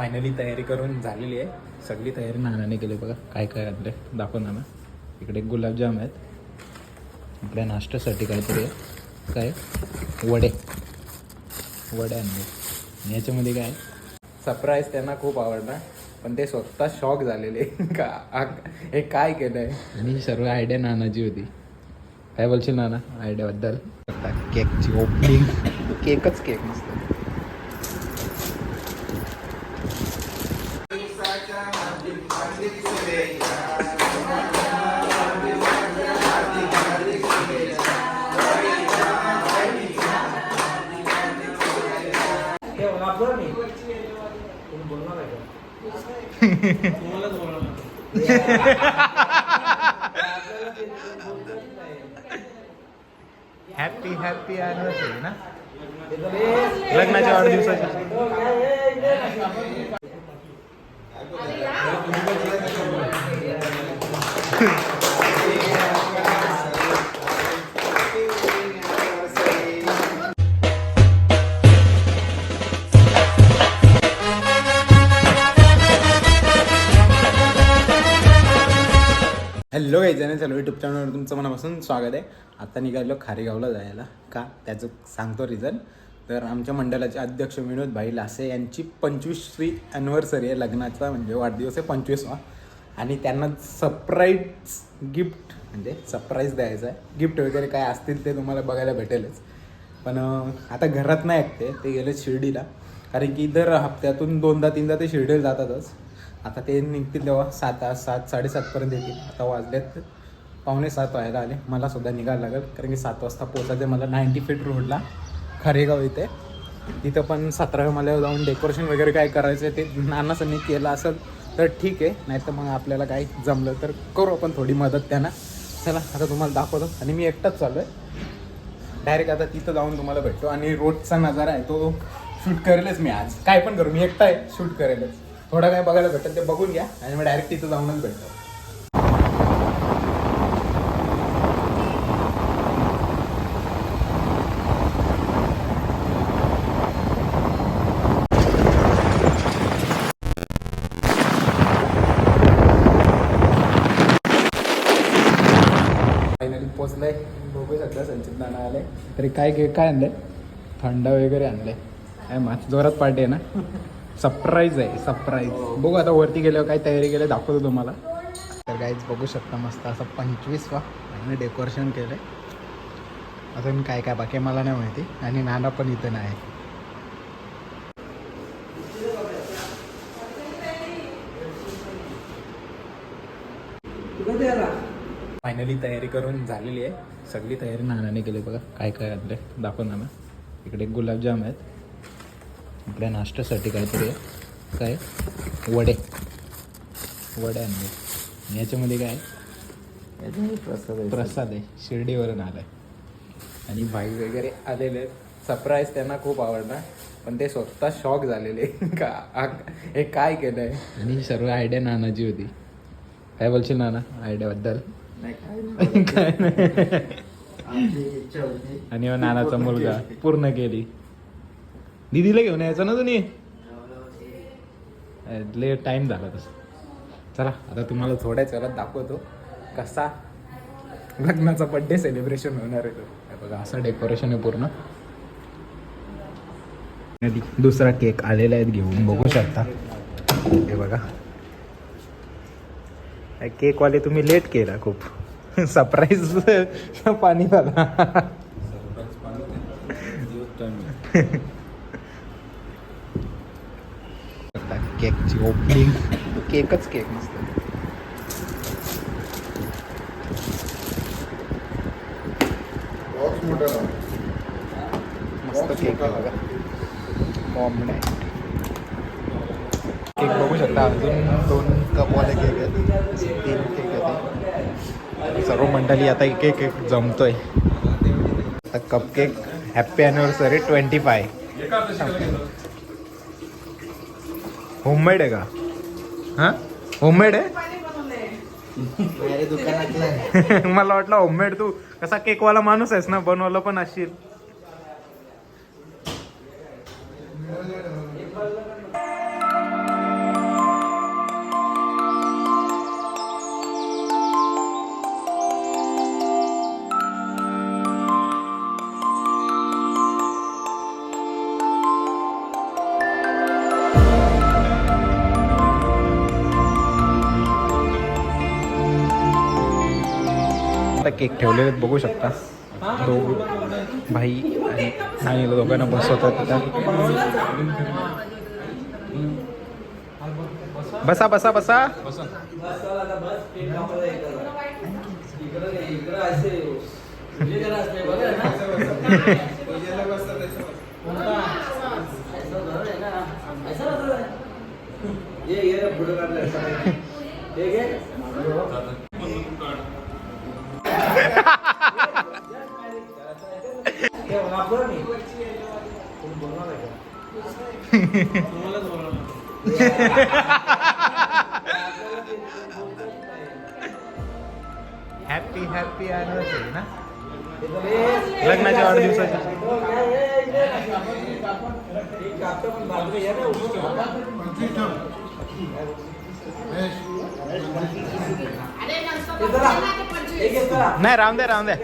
Finally तयारी करून झालेली आहे. सगळी तयारी नानाने केली बघा काय काय आणले दाखव नाना. इकडे गुलाबजाम आहेत. इकडे नाश्त्यासाठी काहीतरी आहे. काय? वडे. वडे आणले. आणि याच्यामध्ये काय? सरप्राईज त्यांना खूप आवडला पण ते स्वतः शॉक झालेले. का? हे काय केलं आहे आणि ही सर्व आयडिया नानाची होती. काय बोलशील नाना? आयडियाबद्दल केकची ओपनिंग केकच केक मस्त हॅपी हॅपी अॅनिव्हर्सरी ना लग्नाच्या वाढदिवसाची हॅलो काही जण चलो युट्यूब चॅनलवर तुमचं मनापासून स्वागत आहे. आता निघालो खारेगावला जायला. का? त्याचं सांगतो रिझन तर आमच्या मंडळाचे अध्यक्ष विनोद भाई लासे यांची पंचवीसवी ॲनिव्हर्सरी आहे लग्नाचा म्हणजे वाढदिवस आहे पंचवीसवा. आणि त्यांना सरप्राईज गिफ्ट म्हणजे सरप्राईज द्यायचं आहे. गिफ्ट वगैरे काय असतील ते तुम्हाला बघायला भेटेलच. पण आता घरात नाही ऐकते ते गेले शिर्डीला. कारण की दर हप्त्यातून दोनदा तीनदा ते शिर्डीला जातातच. आता ते निघतील तेव्हा सात सात साडेसातपर्यंत येतील. आता वाजलेत पावणे सात व्हायला आले. मला सुद्धा निघायला लागेल कारण की सात वाजता पोचायचं मला नाईन्टी फीट रोडला खरेगाव इथे. तिथं पण सतराव्या मला जाऊन डेकोरेशन वगैरे काय करायचं आहे ते नानासांनी केलं असेल तर ठीक आहे. नाही तर मग आपल्याला काही जमलं तर करू आपण थोडी मदत त्यांना. चला आता तुम्हाला दाखवतो. आणि मी एकटाच चालू आहे. डायरेक्ट आता तिथं जाऊन तुम्हाला भेटतो. आणि रोडचा नजारा आहे तो शूट करेलच मी आज. काय पण करू मी एकटा आहे. शूट करेलच. थोडं काय बघायला भेटेल ते बघून घ्या आणि मग डायरेक्ट तिथं जाऊनच भेटतो. पोचलंय बघू शकता संचित नाना आले तरी काय काय आणलंय? थंड वगैरे आणलंय. काय जोरात पार्टी आहे ना? सरप्राईज आहे सरप्राईज बघू आता वरती गेल्यावर काय तयारी केली दाखवतो तुम्हाला. तर काहीच बघू शकता मस्त असं पंचवीस वा आणि डेकोरेशन केलंय. अजून काय काय बाकी मला नाही माहिती. आणि नाना पण इथं नाही. फायनली तयारी करून झालेली आहे. सगळी तयारी नानाने केली बघा काय काय आणले दाखव नाना. इकडे गुलाबजाम आहेत. इकडे नाश्त्यासाठी काहीतरी आहे. काय? वडे. वडे आणले. आणि याच्यामध्ये काय? आहे? प्रसाद आहे. शिर्डीवरून आलाय. आणि भाई वगैरे आलेले आहेत. सरप्राईज त्यांना खूप आवडला पण ते स्वतः शॉक झालेले का? हे काय केलंय? आणि ही सर्व आयडिया नानाची होती. काय बोलशील नाना? आयडियाबद्दल काय नाही. आणि नानाचा मुलगा पूर्ण केली. दिदीला घेऊन यायचं ना तुम्ही? ले टाइम झाला तसं. चला आता तुम्हाला थोड्या वेळात दाखवतो कसा लग्नाचा बड्डे सेलिब्रेशन होणार आहे तो. हे बघा असं डेकोरेशन आहे पूर्ण. दुसरा केक आलेला आहे घेऊन बघू शकता. हे बघा. केकवाले तुम्ही लेट केला खूप. सरप्राईज पाणी झाला. केकची ओपनिंग केकच केक मस्त. मस्त केक आहे बघा. केक बघू शकता अजून दोन कपवाले केक आहेत. तीन केक आहेत. सर्व मंडळी आता एक एक एक जमतोय. आता cupcake happy anniversary twenty five homemade आहे का? हां? होममेड आहे? मला वाटलं होममेड तू कसा केकवाला माणूस आहेस ना बनवायला पण असशील. केक ठेवलेले बघू शकता. दोघ भाई आणि नाही दोघांना बसवतात तिथं बसा बसा बसा. हैप्पी हैप्पी एनिवर्सरी ना लग्नाच्या वाढदिवसाच्या नाही राहून द्या राहून द्या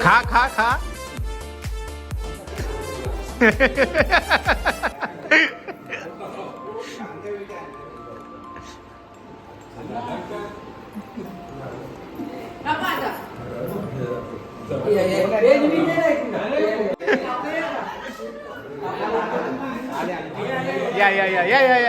卡卡卡！哈哈哈哈哈哈！哎！干嘛的？哎哎哎！呀呀呀呀呀呀！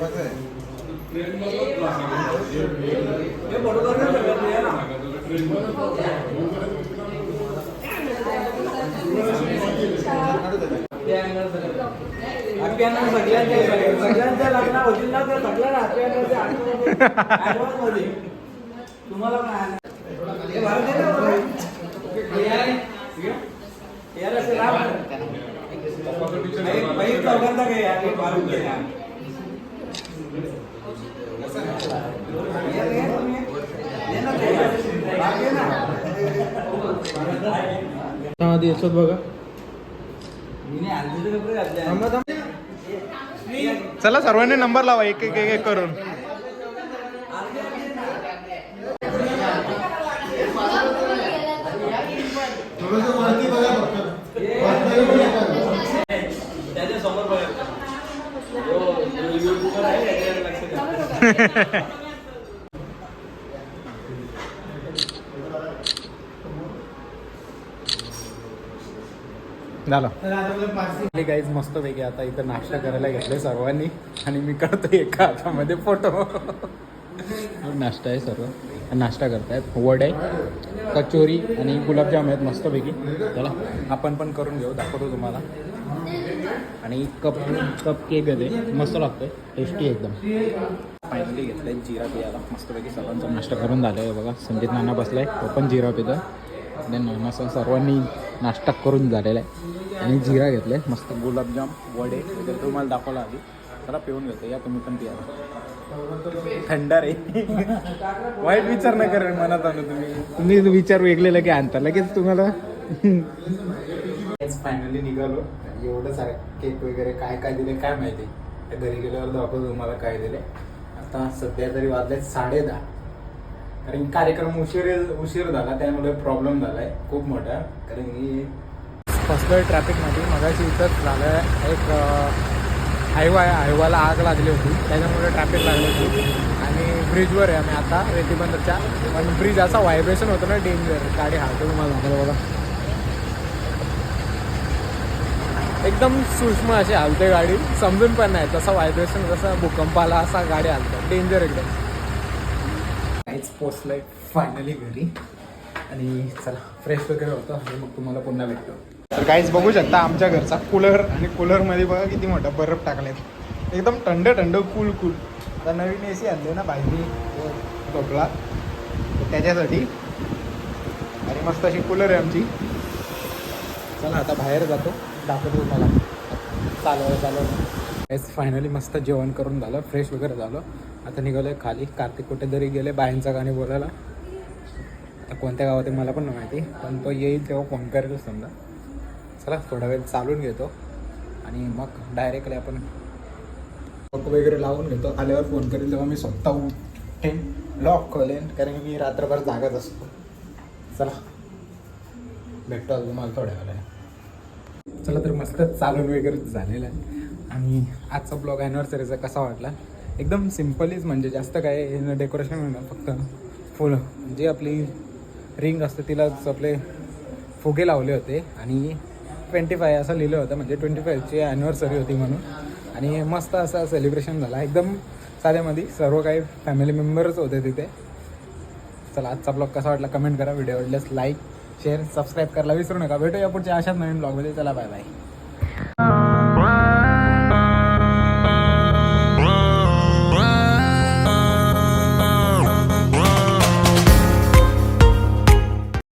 महत्वाचं आहे? बरोबर सगळ्यांच्या लग्ना होतील ना तर तुम्हाला काय यार असं लाभ काही चौघांचा काही भारत आधी बघा. चला सर्वांनी नंबर लावा एक एक एक करून त्याच्यासमोर बघायचं आहे. झालं काहीच मस्त पैकी आता इथं नाश्ता करायला घेतले सर्वांनी. आणि मी करतो एका हातामध्ये फोटो. नाश्ता आहे सर्व. नाश्ता करतायत. वडे कचोरी आणि गुलाबजाम आहेत मस्तपैकी चला आपण पण करून घेऊ दाखवतो तुम्हाला. आणि कप कप केक आहे मस्त लागतोय. टेस्टी एकदम. फायनली घेतलंय जिरा पियाला मस्तपैकी सर्वांचा नाश्ता करून झालं आहे बघा संजित नाना बसलाय. तो पण जिरा पितो आणि नानासह सर्वांनी नाश्ता करून झालेला आहे. आणि जिरा घेतलाय मस्त. गुलाबजाम वडे वगैरे तुम्हाला दाखवला आधी. चला पिऊन घेतो. या तुम्ही पण पिया. थंड रे. वाईट विचार नाही करेल मनात आणू तुम्ही. तुम्ही विचार वेगळे लगे आणता. लगेच तुम्हाला. फायनली निघालो. एवढं सारं केक वगैरे काय काय दिले काय माहिती. घरी गेल्यावर दाखवतो तुम्हाला काय दिले. आता सध्या तरी वाजले साडे दहा. कारण कार्यक्रम उशीर उशीर झाला त्यामुळे प्रॉब्लेम झाला आहे खूप मोठा. कारण की फसलोय ट्रॅफिकमध्ये मगाशी इथंच झालं. आहे एक हायवा आहे हायवाला आग लागली होती. त्याच्यामुळे ट्रॅफिक लागली होती. आणि ब्रिजवर आहे आम्ही आता रेतीबंदरच्या. पण ब्रिज असा व्हायब्रेशन होतं ना डेंजर गाडी हालतो तुम्हाला झालं बघा. एकदम सूक्ष्म अशी हालते गाडी. समजून पण नाही. तसा व्हायब्रेशन जसा भूकंपाला असा गाडी हालते. डेंजर एकदम. काहीच पोचलंय फायनली घरी आणि चला फ्रेश वगैरे होतं. आणि मग तुम्हाला पुन्हा भेटतो. तर काहीच बघू शकता आमच्या घरचा कूलर आणि कूलरमध्ये बघा किती मोठा बर्फ टाकलेत. एकदम थंड थंड कूल कूल आता नवीन ए सी आणले ना बाहेरनी टोपला त्याच्यासाठी आणि मस्त अशी कूलर आहे आमची. चला आता बाहेर जातो. दाखवतो मला चालव चालवलं हेच फायनली मस्त जेवण करून झालं. फ्रेश वगैरे झालं. आता निघालोय खाली. कार्तिक कुठेतरी गेले बायांचा गाणी बोलायला. आता कोणत्या गावात आहे मला पण नाही माहिती. पण तो येईल तेव्हा फोन करेल समजा. चला थोडा वेळ चालून घेतो. आणि मग डायरेक्टली आपण लॉक वगैरे लावून घेतो. आल्यावर फोन करेल तेव्हा मी स्वतः उठेन लॉक खोलेन कारण की मी रात्रभर जागत असतो. चला. भेटतो अजून तुम्हाला थोड्या वेळाने. चला तर मस्त चालून वगैरे झालेलं आहे. आणि आजचा ब्लॉग ॲनिव्हर्सरीचा कसा वाटला? एकदम सिम्पलीच म्हणजे जास्त काय डेकोरेशन होणार फक्त फुलं. जे आपली रिंग असते तिलाच आपले फुगे लावले होते. आणि ट्वेंटी फाय असं लिहिलं होतं म्हणजे ट्वेंटी फायची ॲनिव्हर्सरी होती म्हणून. आणि मस्त असं सेलिब्रेशन झाला. एकदम साध्यामध्ये सर्व काही फॅमिली मेंबरच होते तिथे. चला आजचा ब्लॉग कसा वाटला कमेंट करा. व्हिडिओ आवडल्यास लाईक शेअर सबस्क्राईब करायला विसरू नका. भेटूया पुढच्या अशाच नवीन ब्लॉगमध्ये चला बाय बाय